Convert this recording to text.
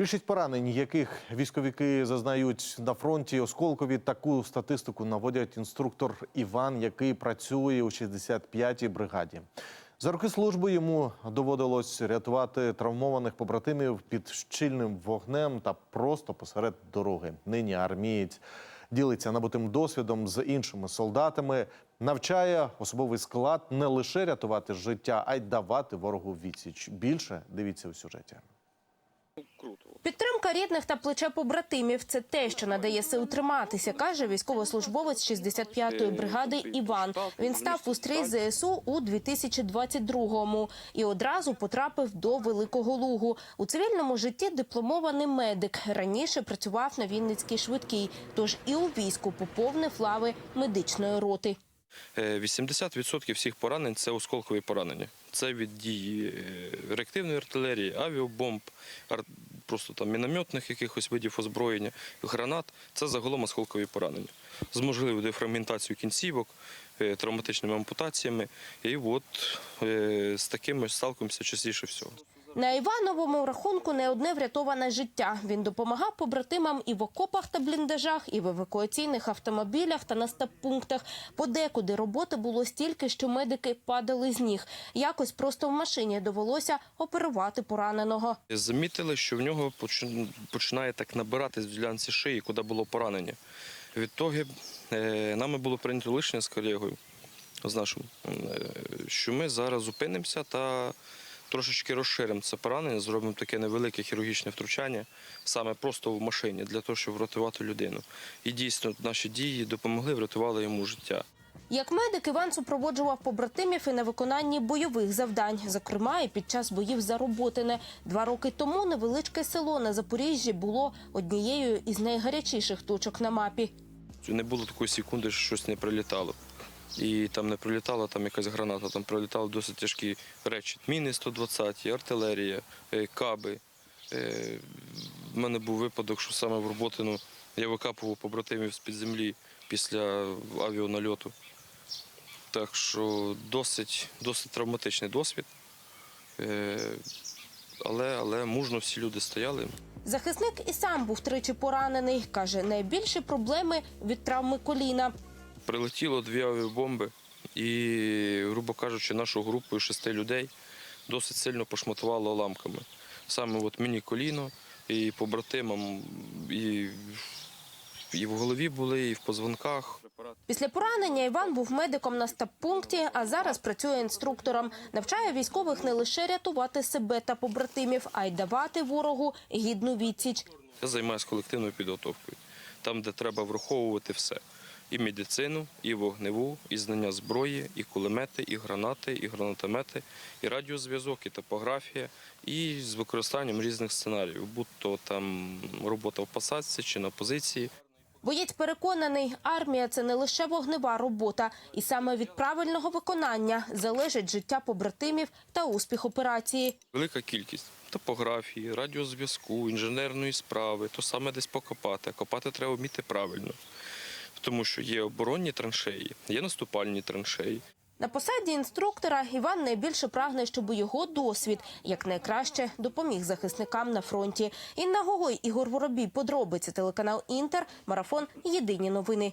Більшість поранень, яких військовики зазнають на фронті осколкові, таку статистику наводять інструктор Іван, який працює у 65-й бригаді. За роки служби йому доводилось рятувати травмованих побратимів під щільним вогнем та просто посеред дороги. Нині армієць ділиться набутим досвідом з іншими солдатами, навчає особовий склад не лише рятувати життя, а й давати ворогу відсіч. Більше дивіться у сюжеті. Підтримка рідних та плече побратимів – це те, що надає сил триматися, каже військовослужбовець 65-ї бригади Іван. Він став у стрій ЗСУ у 2022-му і одразу потрапив до Великого Лугу. У цивільному житті дипломований медик. Раніше працював на Вінницькій швидкій, тож і у війську поповнив лави медичної роти. Е, 80% всіх поранень це осколкові поранення. Це від дії е, реактивної артилерії, авіабомб, просто там мінометних якихось видів озброєння, гранат. Це загалом осколкові поранення з можливою дефрагментацією кінцівок, е, травматичними ампутаціями. І от е, з такими сталкуємося частіше всього. На Івановому рахунку не одне врятоване життя. Він допомагав побратимам і в окопах та бліндажах, і в евакуаційних автомобілях та на стаб-пунктах. Подекуди роботи було стільки, що медики падали з ніг. Якось просто в машині довелося оперувати пораненого. Замітили, що в нього починає так набиратись в ділянці шиї, куди було поранення. Відтоді е, нами було прийнято рішення з колегою, з нашим, е, що ми зараз зупинимося та трошечки розширимо це поранення, зробимо таке невелике хірургічне втручання, саме просто в машині, для того, щоб врятувати людину. І дійсно наші дії допомогли, врятували йому життя. Як медик Іван супроводжував побратимів і на виконанні бойових завдань, зокрема і під час боїв за Роботине. Два роки тому невеличке село на Запоріжжі було однією із найгарячіших точок на мапі. Не було такої секунди, що щось не прилітало. І там не прилітала там якась граната, там прилітали досить тяжкі речі. Міни 120, артилерія, е, каби. Е, В мене був випадок, що саме в Роботину я викапував побратимів з-під землі після авіанальоту. Так що досить, досить травматичний досвід. Е, Але, але мужно всі люди стояли. Захисник і сам був тричі поранений. Каже, найбільші проблеми від травми коліна. Прилетіло дві авіабомби, і, грубо кажучи, нашу групу із шести людей досить сильно пошматувало ламками. Саме от мені коліно, і побратимам, і, і в голові були, і в позвонках. Після поранення Іван був медиком на стаб-пункті, а зараз працює інструктором. Навчає військових не лише рятувати себе та побратимів, а й давати ворогу гідну відсіч. Я займаюся колективною підготовкою, там, де треба враховувати все. І медицину, і вогневу, і знання зброї, і кулемети, і гранати, і гранатомети, і радіозв'язок, і топографія, і з використанням різних сценаріїв, будь-то там робота в посадці чи на позиції. Боєць переконаний, армія це не лише вогнева робота, і саме від правильного виконання залежить життя побратимів та успіх операції. Велика кількість топографії, радіозв'язку, інженерної справи, то саме десь покопати. Копати треба вміти правильно, тому що є оборонні траншеї, є наступальні траншеї. На посаді інструктора Іван найбільше прагне, щоб його досвід якнайкраще допоміг захисникам на фронті. Інна Гогой, Ігор Воробій, подробиці телеканал Інтер, марафон Єдині новини.